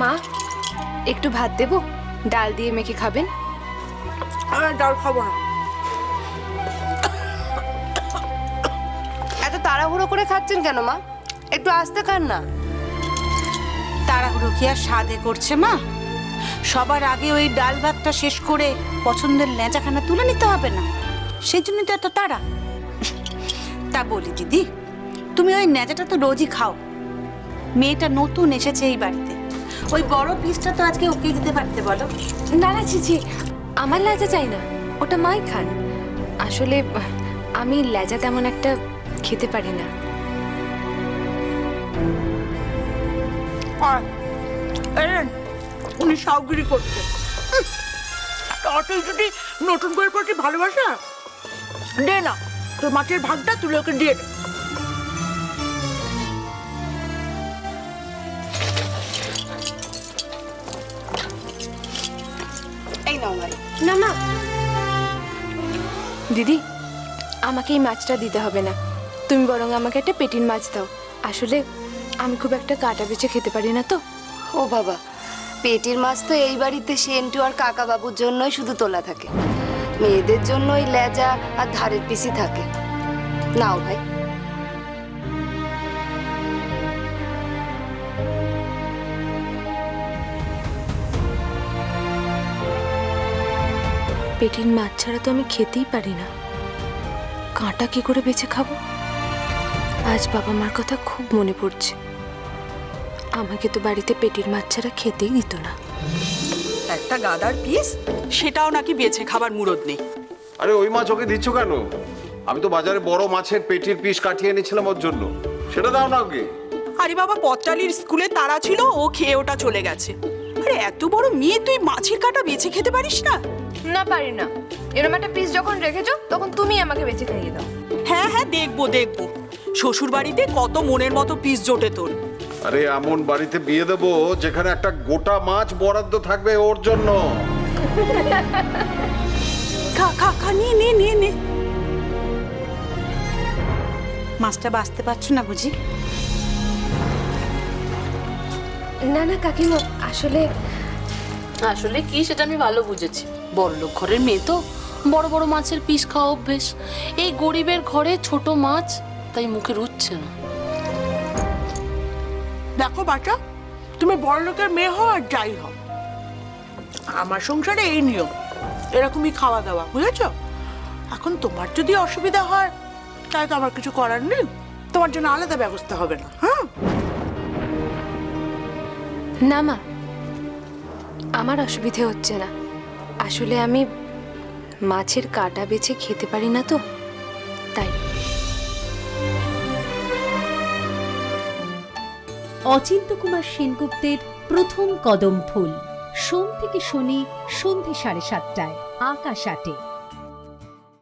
মা একটু ভাত দেবো? ডাল দিয়ে মেখে খাবেন? ডাল খাব না। এত তাড়াহুড়ো করে খাচ্ছেন কেন মা? একটু আস্তে খান না। তাড়াহুড়ো কি আর স্বাদে করছে মা? সবার আগে ওই ডাল ভাতটা শেষ করে পছন্দের লেঁচাখানা তুলে নিতে হবে না। সেই জন্য তো এত তাড়া। তা বলি দিদি তুমি ওই ন্যাজাটা তো রোজই খাও। মেয়েটা নতুন এসেছে এই বাড়িতে। ওই বড় পিসটা তো আজকে ওকে দিতে পারতে বলো? না না ছিছি আমার লেজা চাই না। ওটা মাই খান। আসলে আমি লেজা তেমন একটা খেতে পারি না। উনি সাউগিরি করছে। তাতে যদি নতুন করে প্রতি ভালোবাসা দে না তোর মাটির ভাগটা তুলে ওকে দিয়ে দে। না মা দিদি, আমাকে এই মাছটা দিতে হবে না। তুমি বরং আমাকে একটা পেটির মাছ দাও। আসলে আমি খুব একটা কাটা বেছে খেতে পারি না তো। ও বাবা, পেটির মাছ তো এই বাড়িতে সেন্টু আর কাকা বাবুর জন্যই শুধু তোলা থাকে। মেয়েদের জন্য ওই লেজা আর ধারের পিসি থাকে। নাও ভাই। পেটির মাছ ছাড়া তো আমি খেতেই পারি না। কাঁটা কি করে বেছে খাব? আজ বাবা মার কথা খুব মনে পড়ছে। আমাকে তো বাড়িতে পেটির মাছ ছাড়া খেতেই দিত না। একটা গাদার পিস? সেটাও নাকি বেছে খাবার মুরদ নেই। আরে ওই মাছ ওকে দিচ্ছ কেন? আমি তো বাজারে বড় মাছের পেটির পিস কাটিয়ে এনেছিলাম ওর জন্য। সেটা দাও না ওকে। আরে বাবা পচালির স্কুলে তারা ছিল ও খেয়ে ওটা চলে গেছে। আরে এত বড় মেয়ে তুই মাছের কাটা বেছে খেতে পারিস না? না পারি না। এরকম একটা পিস যখন রেখেছো তখন তুমি আমাকে বেছে খাইয়ে দাও। হ্যাঁ হ্যাঁ দেখব দেখব। শ্বশুর বাড়িতে কত মনের মতো পিস জোটে তোর। আরে এমন বাড়িতে বিয়ে দেবো যেখানে একটা গোটা মাছ বরাদ্দ থাকবে ওর জন্য। খা খা খা নিয়ে নে নে নে। মাছটা বাঁচতে পারছ না বুঝি? না না কাকিমা আসলে আসলে কি সেটা আমি ভালো বুঝেছি। বড়লোক ঘরের মেয়ে তো। বড় বড় মাছের পিস খাওয়া অভ্যেস। এই গরিবের ঘরে ছোট মাছ তাই মুখে রুচ্ছে না। দেখো বাটা তুমি বড় লোকের মেয়ে হও আর যাই হও। আমার সংসারে এই নিয়ম এরকমই খাওয়া দাওয়া বুঝেছ? এখন তোমার যদি অসুবিধা হয় তাই তো আমার কিছু করার নেই। তোমার জন্য আলাদা ব্যবস্থা হবে না হ্যাঁ? না, মা। আমার অসুবিধে হচ্ছে না। আসলে আমি মাছের কাটা বেছে খেতে পারি না তো, তাই। অচিন্ত কুমার সেনগুপ্তের প্রথম কদম ফুল, সোম থেকে শনি সন্ধে সাড়ে সাতটায়, আকাশ আটে।